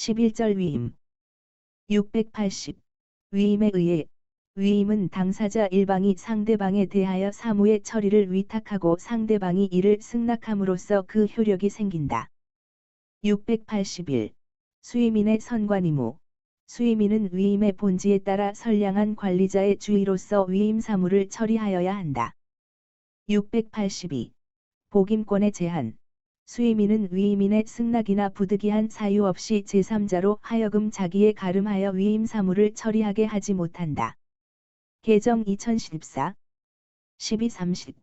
11절 위임 680. 위임에 의해 위임은 당사자 일방이 상대방에 대하여 사무의 처리를 위탁하고 상대방이 이를 승낙함으로써 그 효력이 생긴다. 681. 수임인의 선관의무 수임인은 위임의 본지에 따라 선량한 관리자의 주의로서 위임 사무를 처리하여야 한다. 682. 복임권의 제한 수임인은 위임인의 승낙이나 부득이한 사유 없이 제3자로 하여금 자기에 가름하여 위임 사무를 처리하게 하지 못한다. 개정 2014 1230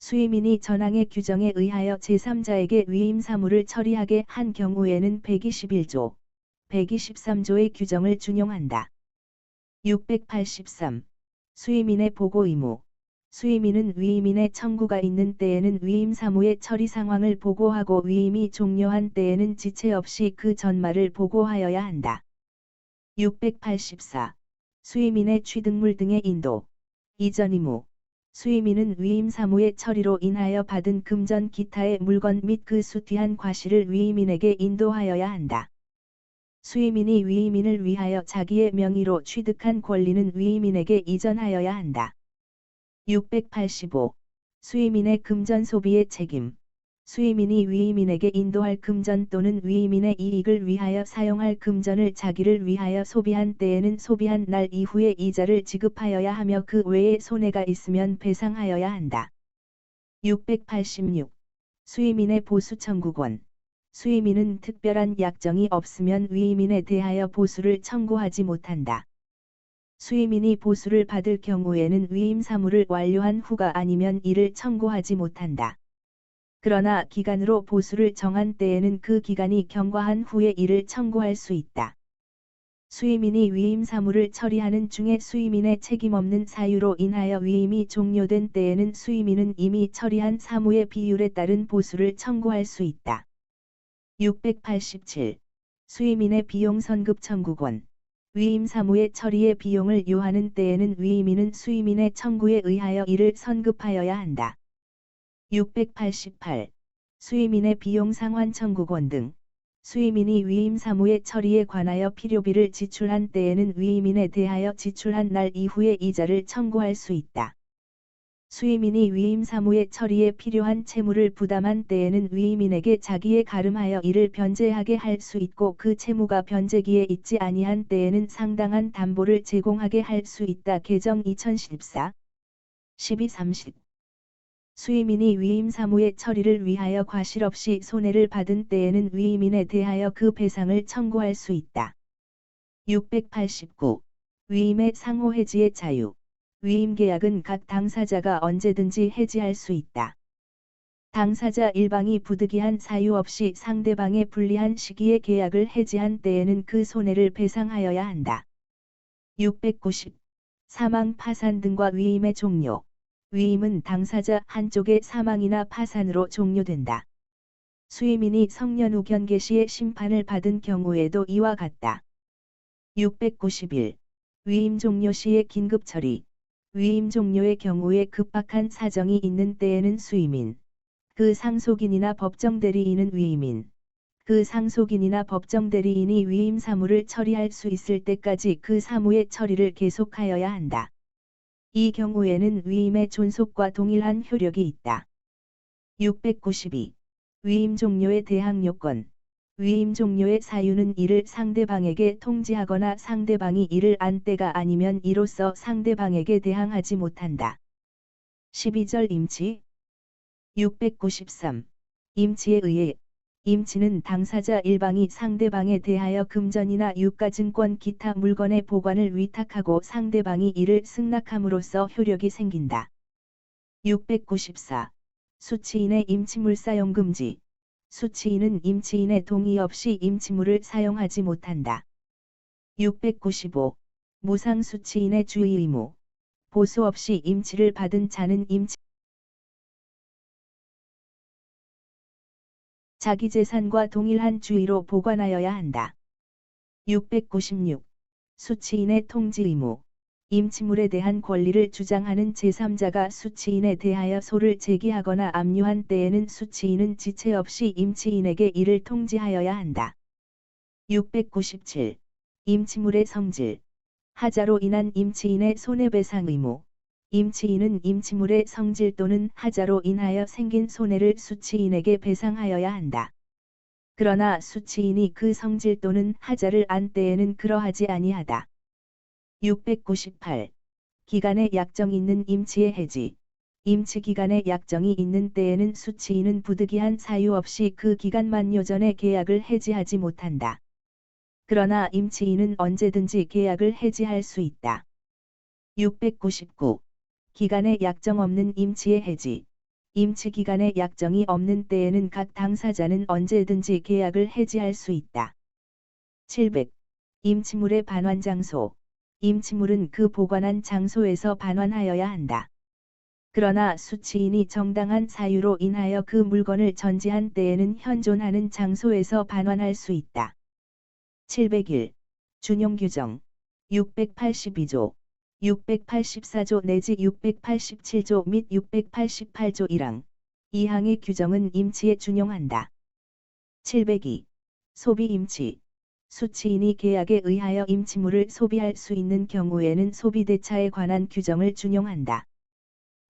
수임인이 전항의 규정에 의하여 제3자에게 위임 사무를 처리하게 한 경우에는 121조, 123조의 규정을 준용한다. 683. 수임인의 보고 의무 수임인은 위임인의 청구가 있는 때에는 위임 사무의 처리 상황을 보고하고 위임이 종료한 때에는 지체 없이 그 전말을 보고하여야 한다. 684. 수임인의 취득물 등의 인도. 이전 의무. 수임인은 위임 사무의 처리로 인하여 받은 금전 기타의 물건 및 그 수티한 과실을 위임인에게 인도하여야 한다. 수임인이 위임인을 위하여 자기의 명의로 취득한 권리는 위임인에게 이전하여야 한다. 685. 수임인의 금전 소비의 책임. 수임인이 위임인에게 인도할 금전 또는 위임인의 이익을 위하여 사용할 금전을 자기를 위하여 소비한 때에는 소비한 날 이후에 이자를 지급하여야 하며 그 외에 손해가 있으면 배상하여야 한다. 686. 수임인의 보수 청구권. 수임인은 특별한 약정이 없으면 위임인에 대하여 보수를 청구하지 못한다. 수임인이 보수를 받을 경우에는 위임 사무를 완료한 후가 아니면 이를 청구하지 못한다. 그러나 기간으로 보수를 정한 때에는 그 기간이 경과한 후에 이를 청구할 수 있다. 수임인이 위임 사무를 처리하는 중에 수임인의 책임 없는 사유로 인하여 위임이 종료된 때에는 수임인은 이미 처리한 사무의 비율에 따른 보수를 청구할 수 있다. 687. 수임인의 비용 선급 청구권 위임 사무의 처리의 비용을 요하는 때에는 위임인은 수임인의 청구에 의하여 이를 선급하여야 한다. 688. 수임인의 비용 상환 청구권 등 수임인이 위임 사무의 처리에 관하여 필요비를 지출한 때에는 위임인에 대하여 지출한 날 이후에 이자를 청구할 수 있다. 수임인이 위임 사무의 처리에 필요한 채무를 부담한 때에는 위임인에게 자기에 가름하여 이를 변제하게 할 수 있고 그 채무가 변제기에 있지 아니한 때에는 상당한 담보를 제공하게 할 수 있다. 개정 2014 1230 수임인이 위임 사무의 처리를 위하여 과실 없이 손해를 받은 때에는 위임인에 대하여 그 배상을 청구할 수 있다. 689. 위임의 상호 해지의 자유 위임 계약은 각 당사자가 언제든지 해지할 수 있다. 당사자 일방이 부득이한 사유 없이 상대방의 불리한 시기에 계약을 해지한 때에는 그 손해를 배상하여야 한다. 690. 사망 파산 등과 위임의 종료. 위임은 당사자 한쪽의 사망이나 파산으로 종료된다. 수임인이 성년 후 견계 시에 심판을 받은 경우에도 이와 같다. 691. 위임 종료 시의 긴급 처리. 위임 종료의 경우에 급박한 사정이 있는 때에는 수임인, 그 상속인이나 법정대리인은 위임인, 그 상속인이나 법정대리인이 위임 사무를 처리할 수 있을 때까지 그 사무의 처리를 계속하여야 한다. 이 경우에는 위임의 존속과 동일한 효력이 있다. 692. 위임 종료에 대항 요건 위임 종료의 사유는 이를 상대방에게 통지하거나 상대방이 이를 안 때가 아니면 이로써 상대방에게 대항하지 못한다. 12절 임치 693. 임치에 의해 임치는 당사자 일방이 상대방에 대하여 금전이나 유가증권 기타 물건의 보관을 위탁하고 상대방이 이를 승낙함으로써 효력이 생긴다. 694. 수치인의 임치물 사용 금지 수치인은 임치인의 동의 없이 임치물을 사용하지 못한다. 695. 무상 수치인의 주의 의무. 보수 없이 임치를 받은 자는 임치 자기 재산과 동일한 주의로 보관하여야 한다. 696. 수치인의 통지 의무. 임치물에 대한 권리를 주장하는 제3자가 수치인에 대하여 소를 제기하거나 압류한 때에는 수치인은 지체 없이 임치인에게 이를 통지하여야 한다. 697. 임치물의 성질. 하자로 인한 임치인의 손해배상 의무. 임치인은 임치물의 성질 또는 하자로 인하여 생긴 손해를 수치인에게 배상하여야 한다. 그러나 수치인이 그 성질 또는 하자를 안 때에는 그러하지 아니하다. 698. 기간에 약정 있는 임치의 해지. 임치 기간에 약정이 있는 때에는 수치인은 부득이한 사유 없이 그 기간 만료 전에 계약을 해지하지 못한다. 그러나 임치인은 언제든지 계약을 해지할 수 있다. 699. 기간에 약정 없는 임치의 해지. 임치 기간에 약정이 없는 때에는 각 당사자는 언제든지 계약을 해지할 수 있다. 700. 임치물의 반환 장소. 임치물은 그 보관한 장소에서 반환하여야 한다. 그러나 수치인이 정당한 사유로 인하여 그 물건을 전지한 때에는 현존하는 장소에서 반환할 수 있다. 701. 준용 규정 682조 684조 내지 687조 및 688조 1항 2항의 규정은 임치에 준용한다. 702. 소비 임치 수치인이 계약에 의하여 임치물을 소비할 수 있는 경우에는 소비대차에 관한 규정을 준용한다.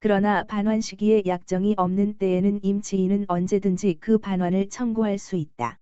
그러나 반환 시기에 약정이 없는 때에는 임치인은 언제든지 그 반환을 청구할 수 있다.